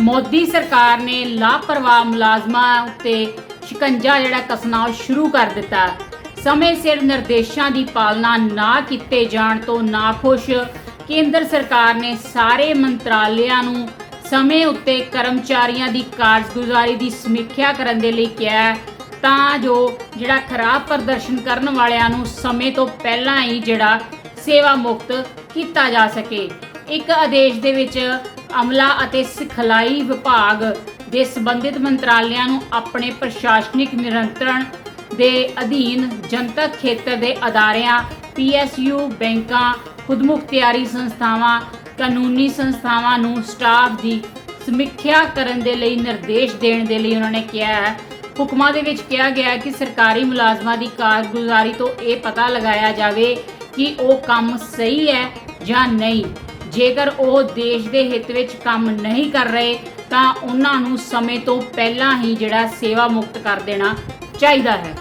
ਮੋਦੀ ਸਰਕਾਰ ਨੇ ਲਾਪਰਵਾਹ ਮੁਲਾਜ਼ਮਾਂ ਉੱਤੇ ਸ਼ਿਕੰਜਾ ਜਿਹੜਾ ਕਸਣਾ ਉਹ ਸ਼ੁਰੂ ਕਰ ਦਿੱਤਾ। ਸਮੇਂ ਸਿਰ ਨਿਰਦੇਸ਼ਾਂ ਦੀ ਪਾਲਣਾ ਨਾ ਕੀਤੇ ਜਾਣ ਤੋਂ ਨਾਖੁਸ਼ ਕੇਂਦਰ ਸਰਕਾਰ ਨੇ ਸਾਰੇ ਮੰਤਰਾਲਿਆਂ ਨੂੰ ਸਮੇਂ ਉੱਤੇ ਕਰਮਚਾਰੀਆਂ ਦੀ ਕਾਰਜਗੁਜ਼ਾਰੀ ਦੀ ਸਮੀਖਿਆ ਕਰਨ ਦੇ ਲਈ ਕਿਹਾ ਤਾਂ ਜੋ ਜਿਹੜਾ ਖਰਾਬ ਪ੍ਰਦਰਸ਼ਨ ਕਰਨ ਵਾਲਿਆਂ ਨੂੰ ਸਮੇਂ ਤੋਂ ਪਹਿਲਾਂ ਹੀ ਜਿਹੜਾ ਸੇਵਾ ਮੁਕਤ ਕੀਤਾ ਜਾ ਸਕੇ। ਇੱਕ ਆਦੇਸ਼ ਦੇ ਵਿੱਚ ਅਮਲਾ ਅਤੇ ਸਿਖਲਾਈ ਵਿਭਾਗ ਦੇ ਸੰਬੰਧਿਤ ਮੰਤਰਾਲਿਆਂ ਨੂੰ ਆਪਣੇ ਪ੍ਰਸ਼ਾਸਨਿਕ ਨਿਯੰਤਰਣ ਦੇ ਅਧੀਨ ਜਨਤਕ ਖੇਤਰ ਦੇ ਅਦਾਰਿਆਂ, ਪੀਐਸਯੂ ਬੈਂਕਾਂ ਖੁਦਮੁਖਤਿਆਰੀ ਸੰਸਥਾਵਾਂ, ਕਾਨੂੰਨੀ ਸੰਸਥਾਵਾਂ ਨੂੰ ਸਟਾਫ ਦੀ ਸਮੀਖਿਆ ਕਰਨ ਦੇ ਲਈ ਨਿਰਦੇਸ਼ ਦੇਣ ਦੇ ਲਈ ਉਹਨਾਂ ਨੇ ਕਿਹਾ ਹੈ। ਹੁਕਮਾਂ ਦੇ ਵਿੱਚ ਕਿਹਾ ਗਿਆ ਹੈ ਕਿ ਸਰਕਾਰੀ ਮੁਲਾਜ਼ਮਾਂ ਦੀ ਕਾਰਗੁਜ਼ਾਰੀ ਤੋਂ ਇਹ ਪਤਾ ਲਗਾਇਆ ਜਾਵੇ ਕਿ ਉਹ ਕੰਮ ਸਹੀ ਹੈ ਜਾਂ ਨਹੀਂ। ਜੇਕਰ ਉਹ ਦੇਸ਼ ਦੇ ਹਿੱਤ ਵਿੱਚ ਕੰਮ ਨਹੀਂ ਕਰ ਰਹੇ, ਤਾਂ ਉਹਨਾਂ ਨੂੰ ਸਮੇਂ ਤੋਂ ਪਹਿਲਾਂ ਹੀ ਜਿਹੜਾ ਸੇਵਾ ਮੁਕਤ ਕਰ ਦੇਣਾ ਚਾਹੀਦਾ ਹੈ।